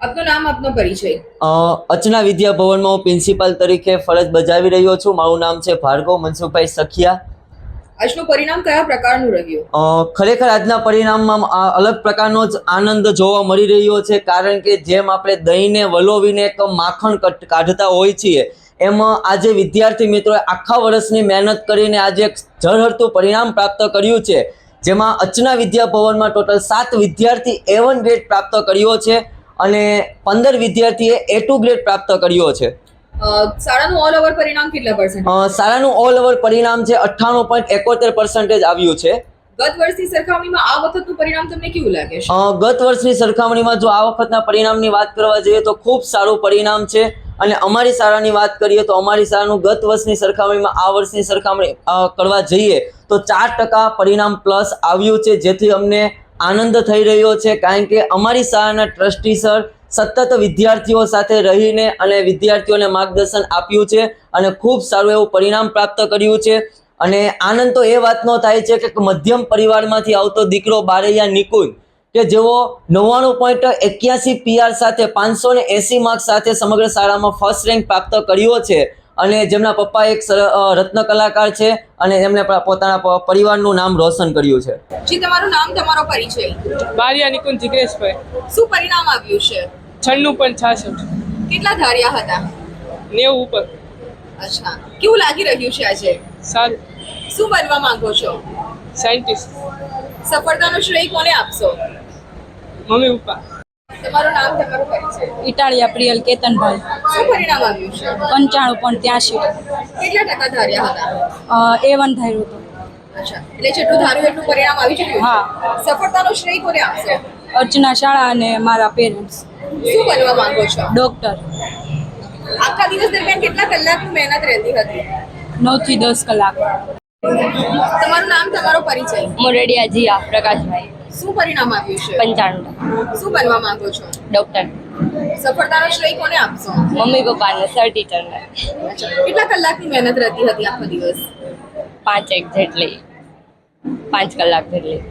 આપનું નામ આપનો પરિચય? અચના વિદ્યા ભવનમાં હું પ્રિન્સિપાલ તરીકે ફરજ બજાવી રહ્યો છું. મારું નામ છે ભાર્ગવ મનસુખભાઈ સખિયા. આજનું પરિણામ કયા પ્રકારનું રહ્યું? ખરેખર આજના પરિણામમાં અલગ પ્રકારનો જ આનંદ જોવા મળી રહ્યો છે કારણ કે જેમ આપણે દહીંને વલોવીને એક માખણ કાઢતા હોઈએ છીએ એમ આજે વિદ્યાર્થી મિત્રોએ આખા વર્ષની મહેનત કરીને આજે એક ઝળહળતું પરિણામ પ્રાપ્ત કર્યું છે. જેમાં અચના વિદ્યા ભવનમાં ટોટલ સાત વિદ્યાર્થી એવન વન ગ્રેડ પ્રાપ્ત કર્યો છે. અને પંદર વિદ્યાર્થીએ એ ટુ ગ્રેડ પ્રાપ્ત કર્યો છે. શાળાનું ઓલ ઓવર પરિણામ કેટલા પર્સન્ટ શાળાનું ઓલ ઓવર પરિણામ છે અઠ્ઠાણું પોઈન્ટ એકોતેર પર્સન્ટેજ આવ્યું છે. ગત વર્ષની સરખામણીમાં આ વખતનું પરિણામ તમને કેવું લાગે છે? ગત વર્ષની સરખામણીમાં જો આ વખતના પરિણામની વાત કરવા જઈએ તો ખૂબ સારું પરિણામ છે. અને અમારી શાળાની વાત કરીએ તો અમારી શાળાનું ગત વર્ષની સરખામણીમાં આ વર્ષની સરખામણી કરવા જઈએ તો ચાર ટકા પરિણામ પ્લસ આવ્યું છે જેથી અમને આનંદ થઈ રહ્યો છે કારણ કે અમારી શાળાના ટ્રસ્ટી સર સતત વિદ્યાર્થીઓ સાથે રહીને અને વિદ્યાર્થીઓને માર્ગદર્શન આપ્યું છે અને ખૂબ સારું એવું પરિણામ પ્રાપ્ત કર્યું છે. અને આનંદ તો એ વાતનો થાય છે કે મધ્યમ પરિવારમાંથી આવતો દીકરો બારૈયા નિકુંજ કે જેઓ નવ્વાણું પોઈન્ટ એક્યાસી પીઆર સાથે પાંચસો ને એસી માર્ક્સ સાથે સમગ્ર શાળામાં ફર્સ્ટ રેન્ક પ્રાપ્ત કર્યો છે. અને જેમના પપ્પા એક રત્ન કલાકાર છે અને એમણે પોતાના પ- પરિવારનું નામ રોશન કર્યું છે. જી તમારું નામ તમારો પરિચય. બારિયા નિકુંજ જિગ્નેશભાઈ શું પરિણામ આવ્યું છે? છન્નું પણ છાસઠ. કેટલા ધાર્યા હતા? નેવું ઉપર. અચ્છા. કેવું લાગી રહ્યું છે આજે? સારું. શું બનવા માંગો છો? સાયન્ટિસ્ટ. સફળતાનો શ્રેય કોને આપશો? Mummy papa. તમારું નામ તમારો પરિચય. ઇટાળિયા પ્રિયલ કેતનભાઈ. શું પરિણામ આવ્યું છે? પંચાણું પણ ત્યાંશી. કેટલા ટકા ધાર્યા હતા? એ વન ધાર્યું હતું. અચ્છા એટલે જેટલું ધાર્યું એટલું પરિણામ આવી ચૂક્યું હા. સફળતાનો શ્રેય કોને આપશે? અર્ચના શાળા અને મારા પેરેન્ટ્સ. શું બનવા માંગો છો? ડૉક્ટર. આખા દિવસ દરમિયાન કેટલા કલાકની મહેનત રહેતી હતી? નવથી દસ કલાક. તમારું નામ તમારો પરિચય? મોરડિયા જીયા પ્રકાશભાઈ. શું પરિણામ આવ્યું છે? પંચાણું. શું બનવા માંગો છો? ડૉક્ટર. સફળતાનો શ્રેય કોને આપશો? મમ્મી પપ્પાને સર ટીચરને કેટલા કલાકની મહેનત રહેતી હતી આખો દિવસ? પાંચ એક જેટલી. પાંચ કલાક જેટલી.